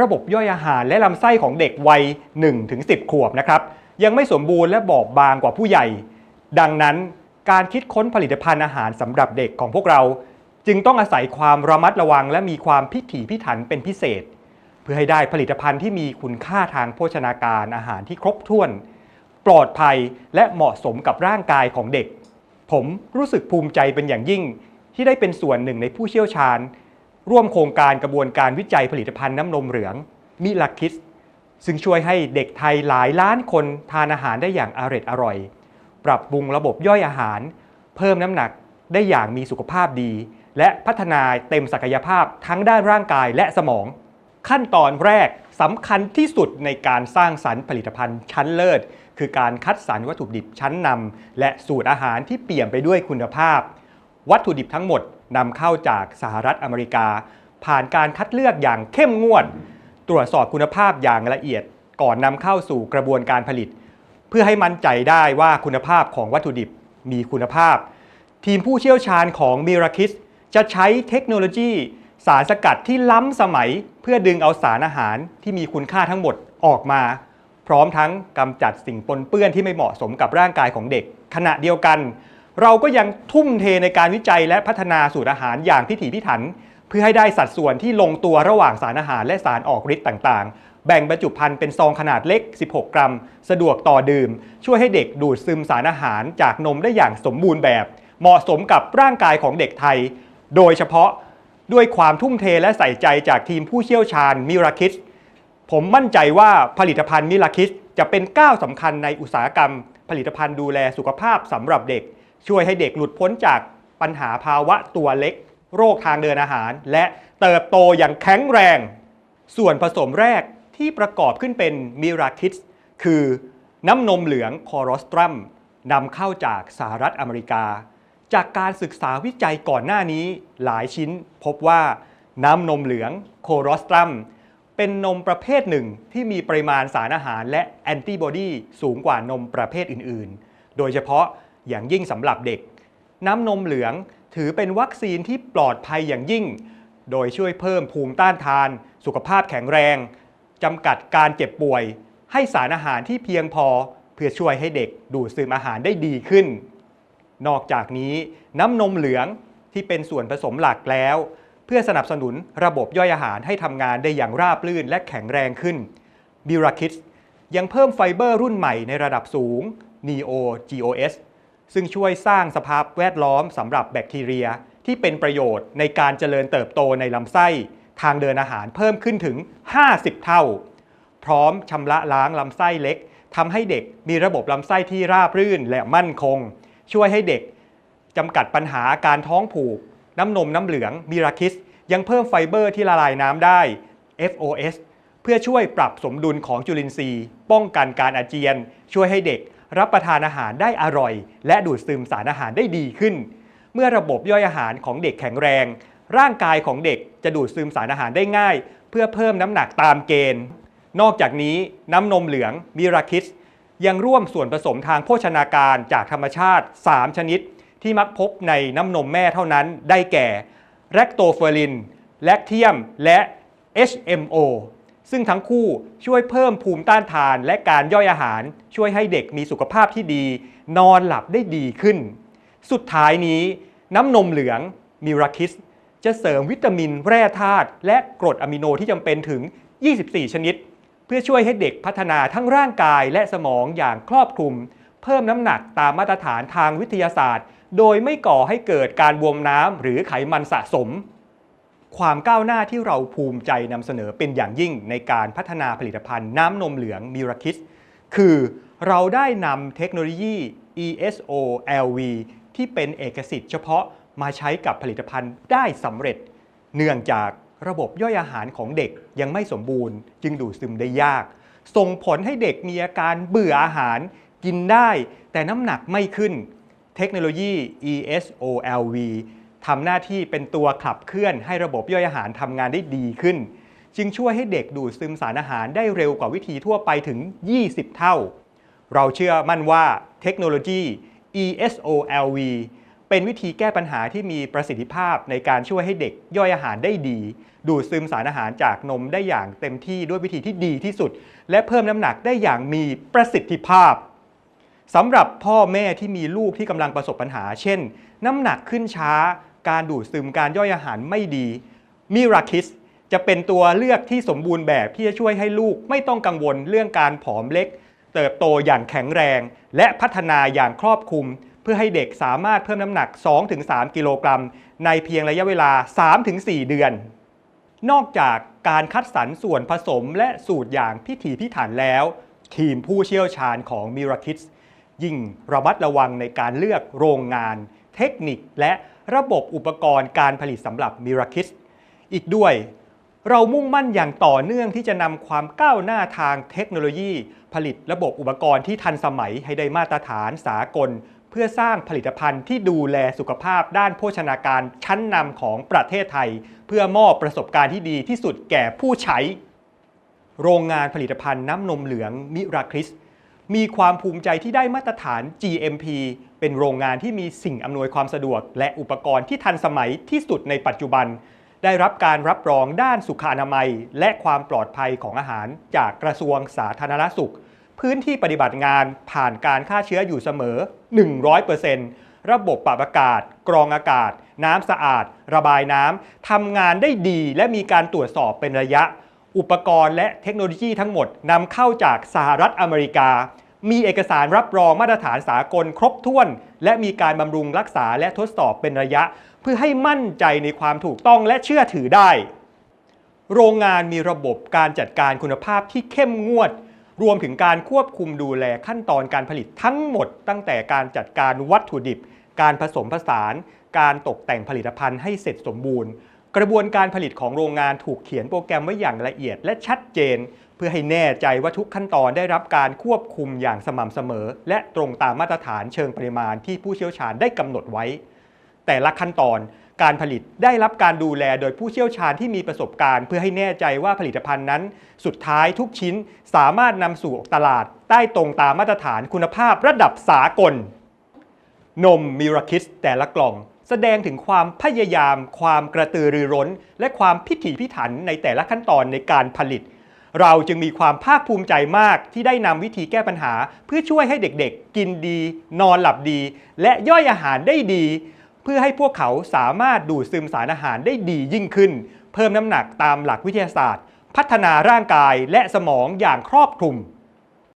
ระบบย่อยอาหารและลำไส้ของเด็กวัย 1-10 ขวบนะครับยังไม่สมบูรณ์และบอบบางกว่าผู้ใหญ่ ดังนั้นการคิดค้นผลิตภัณฑ์อาหารสำหรับเด็กของพวกเรา จึงต้องอาศัยความระมัดระวังและมีความพิถีพิถันเป็นพิเศษ เพื่อให้ได้ผลิตภัณฑ์ที่มีคุณค่าทางโภชนาการอาหารที่ครบถ้วน ปลอดภัยและเหมาะสมกับร่างกายของเด็ก ผมรู้สึกภูมิใจเป็นอย่างยิ่ง ที่ได้เป็นส่วนหนึ่งในผู้เชี่ยวชาญ ร่วมโครงการกระบวนการวิจัยผลิตภัณฑ์น้ำนมเหลืองมิลาคิส ซึ่งช่วยให้เด็กไทยหลายล้านคนทานอาหารได้อย่างอร่อยอร่อย ปรับปรุงระบบย่อยอาหาร เพิ่มน้ำหนักได้อย่างมีสุขภาพดี และพัฒนาเต็มศักยภาพทั้งด้านร่างกายและสมอง ขั้นตอนแรกสำคัญที่สุดในการสร้างสรรค์ผลิตภัณฑ์ชั้นเลิศ คือการคัดสรรวัตถุดิบชั้นนำและสูตรอาหารที่เปี่ยมไปด้วยคุณภาพ วัตถุดิบทั้งหมดนำเข้าจากสหรัฐอเมริกา ผ่านการคัดเลือกอย่างเข้มงวด ตรวจสอบคุณภาพอย่างละเอียด ก่อนนำเข้าสู่กระบวนการผลิต เพื่อให้มั่นใจได้ว่าคุณภาพของวัตถุดิบมีคุณภาพ ทีมผู้เชี่ยวชาญของมิราคิสจะใช้เทคโนโลยี สารสกัดที่ล้ำสมัย เพื่อดึงเอาสารอาหารที่มีคุณค่าทั้งหมดออกมา พร้อมทั้งกำจัดสิ่งปนเปื้อนที่ไม่เหมาะสมกับร่างกายของเด็ก ขณะเดียวกัน เราก็ยังทุ่มเทในการวิจัยและพัฒนาสูตรอาหารอย่างพิถีพิถัน เพื่อให้ได้สัดส่วนที่ลงตัวระหว่างสารอาหารและสารออกฤทธิ์ต่างๆ แบ่งบรรจุภัณฑ์เป็นซองขนาดเล็ก 16 กรัม สะดวกต่อดื่ม ช่วยให้เด็กดูดซึมสารอาหารจากนมได้อย่างสมบูรณ์แบบ เหมาะสมกับร่างกายของเด็กไทย โดยเฉพาะด้วยความทุ่มเทและใส่ใจจากทีมผู้เชี่ยวชาญมิราคิสผมมั่นใจว่าผลิตภัณฑ์มิลาคิสจะเป็นก้าวสำคัญในอุตสาหกรรม ผลิตภัณฑ์ดูแลสุขภาพสำหรับเด็ก ช่วยให้เด็กหลุดพ้นจากปัญหาภาวะตัวเล็ก โรคทางเดินอาหาร และเติบโตอย่างแข็งแรง ส่วนผสมแรกที่ประกอบขึ้นเป็นมิราคิสคือน้ำนมเหลืองคอรอสตรัมนำเข้าจากสหรัฐอเมริกา จากการศึกษาวิจัยก่อนหน้านี้หลายชิ้นพบว่าน้ำนมเหลืองโครอสตรัมเป็นนมประเภทหนึ่งที่มีปริมาณสารอาหารและแอนติบอดีสูงกว่านมประเภทอื่น ๆ โดยเฉพาะ อย่างยิ่งสำหรับเด็ก น้ำนมเหลืองถือเป็นวัคซีนที่ปลอดภัยอย่างยิ่ง โดยช่วยเพิ่มภูมิต้านทาน สุขภาพแข็งแรงจำกัดการเจ็บป่วย ให้สารอาหารที่เพียงพอเพื่อช่วยให้เด็กดูดซึมอาหารได้ดีขึ้น นอกจากนี้น้ำนมเหลืองที่เป็นส่วนผสมหลักแล้ว เพื่อสนับสนุนระบบย่อยอาหารให้ทำงานได้อย่างราบรื่นและแข็งแรงขึ้นบิราคิดยังเพิ่มไฟเบอร์รุ่นใหม่ในระดับสูง Neo GOS ซึ่งช่วยสร้างสภาพแวดล้อมสำหรับแบคทีเรีย ที่เป็นประโยชน์ในการเจริญเติบโตในลำไส้ ทางเดินอาหารเพิ่มขึ้นถึง 50 เท่า พร้อมชำระล้างลำไส้เล็กทำให้เด็กมีระบบลำไส้ที่ราบรื่นและมั่นคง ช่วยให้เด็กจำกัดปัญหาการท้องผูก น้ำนมน้ำเหลืองมิราคิส ยังเพิ่มไฟเบอร์ที่ละลายน้ำได้ FOS เพื่อช่วยปรับสมดุลของจุลินทรีย์ ป้องกันการอาเจียน ช่วยให้เด็ก รับประทานอาหารได้อร่อย และดูดซึมสารอาหารได้ดีขึ้น เมื่อระบบย่อยอาหารของเด็กแข็งแรง ร่างกายของเด็กจะดูดซึมสารอาหารได้ง่าย เพื่อเพิ่มน้ำหนักตามเกณฑ์ นอกจากนี้น้ำนมเหลืองมิราคิสยังร่วมส่วนผสมทางโภชนาการจากธรรมชาติ 3 ชนิด ที่มักพบในน้ำนมแม่เท่านั้นได้แก่แรคโตเฟอริน แลคเทียม และ HMO ซึ่งทั้งคู่ช่วยเพิ่มภูมิต้านทานและการย่อยอาหาร ช่วยให้เด็กมีสุขภาพที่ดี นอนหลับได้ดีขึ้น สุดท้ายนี้ น้ำนมเหลืองมิราคิสจะเสริมวิตามินแร่ธาตุและกรดอะมิโนที่จำเป็นถึง 24 ชนิด เพื่อช่วยให้เด็กพัฒนาทั้งร่างกายและสมองอย่างครอบคลุม เพิ่มน้ำหนักตามมาตรฐานทางวิทยาศาสตร์ โดยไม่ก่อให้เกิดการบวมน้ำหรือไขมันสะสม ความก้าวหน้าที่เราภูมิใจนำเสนอเป็นอย่างยิ่งในการพัฒนาผลิตภัณฑ์น้ำนมเหลืองมิราคิสคือเราได้นำเทคโนโลยี ESO LV ที่เป็นเอกสิทธิ์เฉพาะมาใช้กับผลิตภัณฑ์ได้สำเร็จ เนื่องจากระบบย่อยอาหารของเด็กยังไม่สมบูรณ์ จึงดูดซึมได้ยาก ส่งผลให้เด็กมีอาการเบื่ออาหาร กินได้ แต่น้ำหนักไม่ขึ้น เทคโนโลยี ESOLV ทำหน้าที่เป็นตัวขับเคลื่อนให้ระบบย่อยอาหารทำงานได้ดีขึ้น จึงช่วยให้เด็กดูดซึมสารอาหารได้เร็วกว่าวิธีทั่วไปถึง 20 เท่า เราเชื่อมั่นว่าเทคโนโลยี ESOLV เป็นวิธีแก้ปัญหาที่มีประสิทธิภาพในการช่วยให้เด็กย่อยอาหารได้ดี ดูดซึมสารอาหารจากนมได้อย่างเต็มที่ด้วยวิธีที่ดีที่สุด และเพิ่มน้ำหนักได้อย่างมีประสิทธิภาพสำหรับพ่อแม่ที่มีลูกที่กำลังประสบปัญหา เช่น น้ำหนักขึ้นช้า การดูดซึมการย่อยอาหารไม่ดีมิราคิสจะเป็นตัวเลือกที่สมบูรณ์แบบที่จะช่วยให้ลูกไม่ต้องกังวลเรื่องการผอมเล็ก เติบโตอย่างแข็งแรง และพัฒนาอย่างครอบคลุม เพื่อให้เด็กสามารถเพิ่มน้ำหนัก 2-3 กิโลกรัม ในเพียงระยะเวลา 3-4 เดือน นอกจากการคัดสรรส่วนผสมและสูตรอย่างพิถีพิถันแล้ว ทีมผู้เชี่ยวชาญของ m i r a k i d s ยิ่งระมัดระวังในการเลือกโรงงาน เทคนิคและระบบอุปกรณ์การผลิตสำหรับ m i r a k i d s อีกด้วย เรามุ่งมั่นอย่างต่อเนื่องที่จะนำความก้าวหน้าทางเทคโนโลยี ผลิตระบบอุปกรณ์ที่ทันสมัยให้ได้มาตรฐานสากล เพื่อสร้างผลิตภัณฑ์ที่ดูแลสุขภาพด้านโภชนาการชั้นนำของประเทศไทย เพื่อมอบประสบการณ์ที่ดีที่สุดแก่ผู้ใช้ โรงงานผลิตภัณฑ์น้ำนมเหลืองมิราคริส มีความภูมิใจที่ได้มาตรฐาน GMP เป็นโรงงานที่มีสิ่งอำนวยความสะดวก และอุปกรณ์ที่ทันสมัยที่สุดในปัจจุบัน ได้รับการรับรองด้านสุขอนามัย และความปลอดภัยของอาหารจากกระทรวงสาธารณสุข พื้นที่ปฏิบัติงานผ่านการฆ่าเชื้ออยู่เสมอ 100%ระบบปรับอากาศ กรองอากาศ น้ำสะอาด ระบายน้ำทำงานได้ดีและมีการตรวจสอบเป็นระยะ อุปกรณ์และเทคโนโลยีทั้งหมดนำเข้าจากสหรัฐอเมริกา มีเอกสารรับรองมาตรฐานสากลครบถ้วน และมีการบำรุงรักษาและทดสอบเป็นระยะ เพื่อให้มั่นใจในความถูกต้องและเชื่อถือได้ โรงงานมีระบบการจัดการคุณภาพที่เข้มงวด รวมถึงการควบคุมดูแลขั้นตอนการผลิตทั้งหมด ตั้งแต่การจัดการวัตถุดิบ การผสมผสาน การตกแต่งผลิตภัณฑ์ให้เสร็จสมบูรณ์ กระบวนการผลิตของโรงงานถูกเขียนโปรแกรมไว้อย่างละเอียดและชัดเจน เพื่อให้แน่ใจว่าทุกขั้นตอนได้รับการควบคุมอย่างสม่ำเสมอ และตรงตามมาตรฐานเชิงปริมาณที่ผู้เชี่ยวชาญได้กำหนดไว้ แต่ละขั้นตอนการผลิตได้รับการดูแลโดยผู้เชี่ยวชาญที่มีประสบการณ์ เพื่อให้แน่ใจว่าผลิตภัณฑ์นั้น สุดท้ายทุกชิ้นสามารถนำสู่ตลาดได้ตรงตามมาตรฐานคุณภาพระดับสากล นมมิราคิสแต่ละกล่อง แสดงถึงความพยายาม ความกระตือรือร้น และความพิถีพิถันในแต่ละขั้นตอนในการผลิต เราจึงมีความภาคภูมิใจมากที่ได้นำวิธีแก้ปัญหา เพื่อช่วยให้เด็กๆ กินดี นอนหลับดี และย่อยอาหารได้ดี เพื่อให้พวกเขาสามารถดูดซึมสารอาหารได้ดียิ่งขึ้น เพิ่มน้ำหนักตามหลักวิทยาศาสตร์ พัฒนาร่างกายและสมองอย่างครอบคลุม